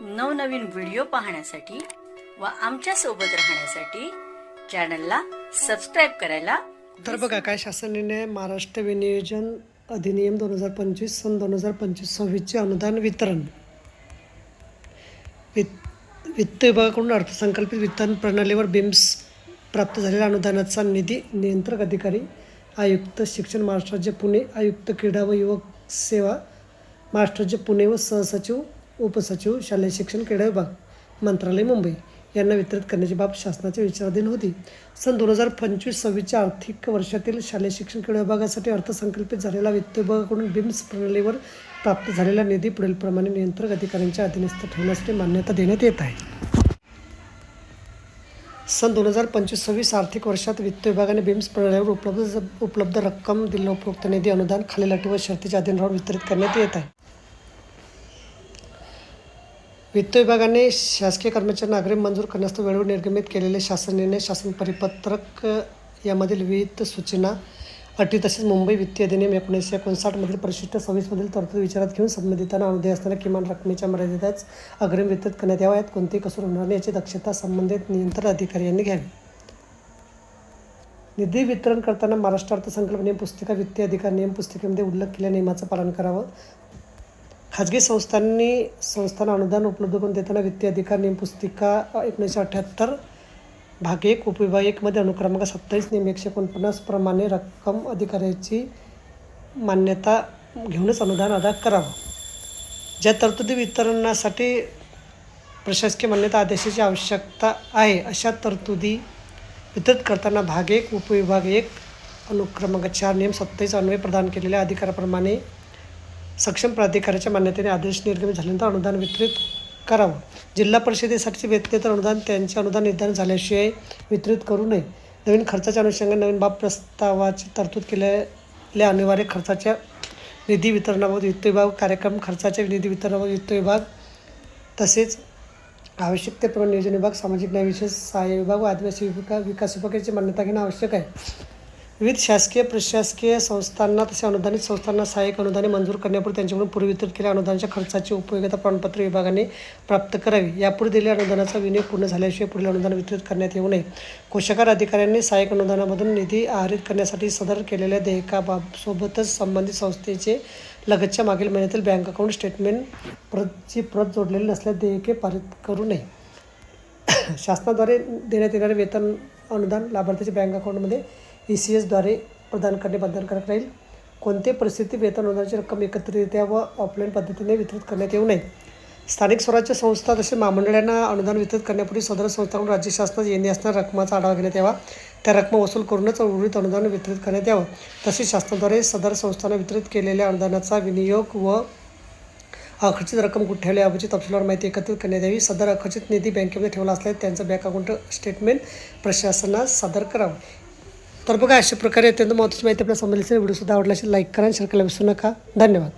नवनवीन व्हिडिओ पाहण्यासाठी व आमच्यासोबत राहण्यासाठी चॅनलला सबस्क्राईब करायला तर बघा काय शासन निर्णय महाराष्ट्र विनियोजन अधिनियम दोन हजार पंचवीस सन दोन हजार पंचवीस सव्वीसचे अनुदान वितरण. वित्त वित्त विभागाकडून अर्थसंकल्पित वितरण प्रणालीवर बिम्स प्राप्त झालेल्या अनुदानाचा निधी नियंत्रक अधिकारी आयुक्त शिक्षण महाराष्ट्र राज्य पुणे आयुक्त क्रीडा व युवक सेवा महाराष्ट्र राज्य पुणे व सहसचिव उपसचिव शालेय शिक्षण क्रीडा विभाग मंत्रालय मुंबई यांना वितरित करण्याची बाब शासनाच्या विचाराधीन होती. सन दोन हजार पंचवीस सव्वीसच्या आर्थिक वर्षातील शालेय शिक्षण क्रीडा विभागासाठी अर्थसंकल्पित झालेला वित्त विभागाकडून बिम्स प्रणालीवर प्राप्त झालेला निधी पुढीलप्रमाणे नियंत्रक अधिकाऱ्यांच्या अधीनस्थ ठेवण्यासाठी मान्यता देण्यात येत आहे. सन दोन हजार पंचवीस सव्वीस आर्थिक वर्षात वित्त विभागाने बिम्स प्रणालीवर उपलब्ध उपलब्ध रक्कम दिलेला उपरोक्त निधी अनुदान खालील अटी व शर्तीच्या अधीन राहून वितरित करण्यात येत आहे. वित्त विभागाने शासकीय कर्मचाऱ्यांना अग्रिम मंजूर करण्यास वेळेवर निर्गमित केलेले शासन निर्णय शासन परिपत्रक यामधील विविध सूचना अटी तसेच मुंबई वित्तीय अधिनियम एकोणीसशे एकोणसाठमधील परिशिष्ट सव्वीसमधील तरतूद विचारात घेऊन संबंधितांना अनुदय असताना किमान रकमेच्या मर्यादेतच अग्रिम वितरित करण्यात याव्यात कोणतेही कसूर होणार नाही याची दक्षता संबंधित नियंत्रण अधिकारी यांनी घ्यावी. निधी वितरण करताना महाराष्ट्र अर्थसंकल्प नियम पुस्तिका वित्तीय अधिकार नियम पुस्तिकेमध्ये उल्लेख केलेल्या नियमाचं पालन करावं. खाजगी संस्थांनी संस्थांना अनुदान उपलब्ध करून देताना वित्तीय अधिकार नियम पुस्तिका एकोणीसशे अठ्ठ्याहत्तर भाग एक उपविभाग एकमध्ये अनुक्रमांक सत्तावीस नियम एकशे एकोणपन्नास प्रमाणे रक्कम अधिकाऱ्याची मान्यता घेऊनच अनुदान अदा करावं. ज्या तरतुदी वितरणासाठी प्रशासकीय मान्यता आदेशाची आवश्यकता आहे अशा तरतुदी वितरित करताना भाग एक उपविभाग एक अनुक्रमांक चार नियम सत्तावीस अन्वये प्रदान केलेल्या अधिकाराप्रमाणे सक्षम प्राधिकाऱ्याच्या मान्यतेने आदेश निर्गमित झाल्यानंतर अनुदान वितरित करावं. जिल्हा परिषदेसाठीचे वेतनेतर अनुदान त्यांचे अनुदान निर्धारण झाल्याशिवाय वितरित करू नये. नवीन खर्चाच्या अनुषंगाने नवीन बाब प्रस्तावाची तरतूद केलेल्या अनिवार्य खर्चाच्या निधी वितरणाबाबत वित्त विभाग कार्यक्रम खर्चाच्या निधी वितरणाबाबत वित्त विभाग तसेच आवश्यकतेप्रमाणे नियोजन विभाग सामाजिक न्याय विशेष सहाय्य विभाग व आदिवासी विभाग विकास विभागाची मान्यता घेणं आवश्यक आहे. विविध शासकीय प्रशासकीय संस्थांना तसे अनुदानित संस्थांना सहाय्यक अनुदाने मंजूर करण्यापूर्वी त्यांच्याकडून पूर्वी वितरित केलेल्या अनुदानाच्या खर्चाची उपयोगिता प्रमाणपत्र विभागाने प्राप्त करावी. यापूर्वी दिलेल्या अनुदानाचा विनियोग पूर्ण झाल्याशिवाय पुढील अनुदान वितरित करण्यात येऊ नये. कोशागार अधिकाऱ्यांनी सहाय्यक अनुदानामधून निधी आहरित करण्यासाठी सदर केलेल्या देयकाबाबसोबतच संबंधित संस्थेचे लगतच्या मागील महिन्यातील बँक अकाउंट स्टेटमेंट प्रतची प्रत जोडलेली नसल्यास देयके पारित करू नये. शासनाद्वारे देण्यात येणारे वेतन अनुदान लाभार्थीच्या बँक अकाउंटमध्ये ई सी एसद्वारे प्रदान करणे बंधनकारक राहील. कोणते परिस्थितीत वेतन अनुदानाची रक्कम एकत्रितरित्या व ऑफलाईन पद्धतीने वितरित करण्यात येऊ नये? स्थानिक स्वराज्य संस्था तसे महामंडळांना अनुदान वितरित करण्यापूर्वी सदर संस्थांकडून राज्य शासनात येणे असणाऱ्या रकमाचा आढावा घेण्यात यावा. त्या रक्कम वसूल करूनच उर्वरित अनुदान वितरित करण्यात यावं. तसेच शासनाद्वारे सदर संस्थांना वितरित केलेल्या अनुदानाचा विनियोग व अखर्चित रक्कम कुठे ठेवली याबाबत तपशीलवार माहिती एकत्रित करण्यात यावी. सदर अखर्चित निधी बँकेमध्ये ठेवला असल्यास त्यांचं बँक अकाउंट स्टेटमेंट प्रशासनास सादर करावं. तर बघा अशा प्रकारे अत्यंत महत्त्वाची माहिती आपल्या संबंधित व्हिडिओसुद्धा आवडला असेल लाईक करा आणि शेअर करायला विसरू नका. धन्यवाद.